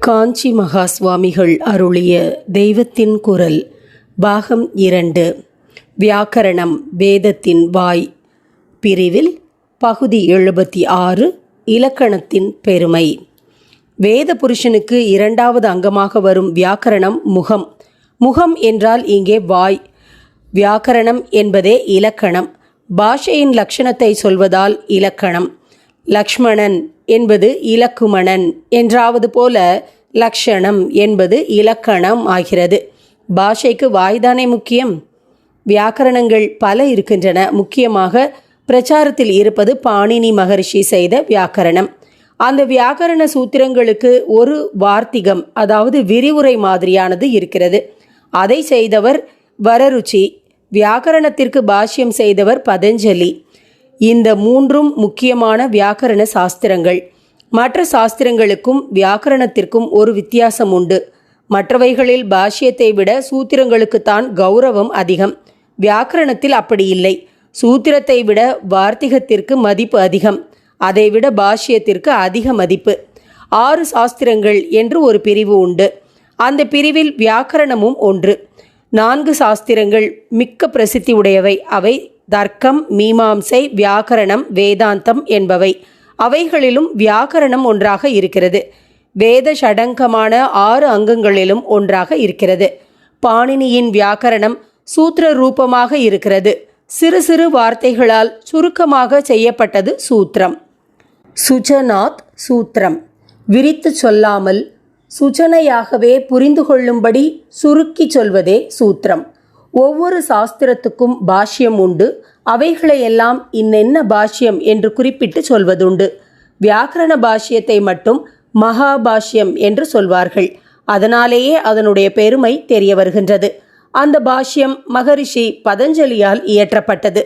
காஞ்சி மகா சுவாமிகள் அருளிய தெய்வத்தின் குரல் பாகம் இரண்டு வியாக்கரணம் வேதத்தின் வாய். பிரிவில் பகுதி எழுபத்தி ஆறு இலக்கணத்தின் பெருமை. வேத புருஷனுக்கு இரண்டாவது அங்கமாக வரும் வியாக்கரணம் முகம். முகம் என்றால் இங்கே வாய். வியாக்கரணம் என்பதே இலக்கணம். பாஷையின் லட்சணத்தை சொல்வதால் இலக்கணம். லக்ஷ்மணன் என்பது இலக்குமணன். என்றாவது போல லக்ஷணம் என்பது இலக்கணம் ஆகிறது. பாஷைக்கு வாய்தானே முக்கியம்? வியாக்கரணங்கள் பல இருக்கின்றன. முக்கியமாக பிரச்சாரத்தில் இருப்பது பாணினி மகரிஷி செய்த வியாக்கரணம். அந்த வியாக்கரண சூத்திரங்களுக்கு ஒரு வார்த்திகம் அதாவது விரிவுரை மாதிரியானது இருக்கிறது. அதை செய்தவர் வரருச்சி. வியாக்கரணத்திற்கு பாஷ்யம் செய்தவர் பதஞ்சலி. இந்த மூன்றும் முக்கியமான வியாக்கரண சாஸ்திரங்கள். மற்ற சாஸ்திரங்களுக்கும் வியாக்கரணத்திற்கும் ஒரு வித்தியாசம் உண்டு. மற்றவைகளில் பாஷ்யத்தை விட சூத்திரங்களுக்குத்தான் கௌரவம் அதிகம். வியாக்கரணத்தில் அப்படி இல்லை. சூத்திரத்தை விட வார்த்திகத்திற்கு மதிப்பு அதிகம். அதைவிட பாஷ்யத்திற்கு அதிக மதிப்பு. ஆறு சாஸ்திரங்கள் என்று ஒரு பிரிவு உண்டு. அந்த பிரிவில் வியாக்கரணமும் ஒன்று. நான்கு சாஸ்திரங்கள் மிக்க பிரசித்தி உடையவை. அவை தர்க்கம் மீமாம்சை வியாக்கரணம் வேதாந்தம் என்பவை. அவைகளிலும் வியாக்கரணம் ஒன்றாக இருக்கிறது. வேத ஷடங்கமான ஆறு அங்கங்களிலும் ஒன்றாக இருக்கிறது. பாணினியின் வியாக்கரணம் சூத்திர ரூபமாக இருக்கிறது. சிறு சிறு வார்த்தைகளால் சுருக்கமாக செய்யப்பட்டது சூத்திரம். சுஜனாத் சூத்திரம். விரித்து சொல்லாமல் சுஜனையாகவே புரிந்து கொள்ளும்படி சுருக்கி சொல்வதே சூத்திரம். ஒவ்வொரு சாஸ்திரத்துக்கும் பாஷ்யம் உண்டு. அவைகளையெல்லாம் இன்னென்ன பாஷ்யம் என்று குறிப்பிட்டு சொல்வதுண்டு. வியாக்கரண பாஷ்யத்தை மட்டும் மகாபாஷ்யம் என்று சொல்வார்கள். அதனாலேயே அதனுடைய பெருமை தெரிய வருகின்றது. அந்த பாஷ்யம் மகரிஷி பதஞ்சலியால் இயற்றப்பட்டது.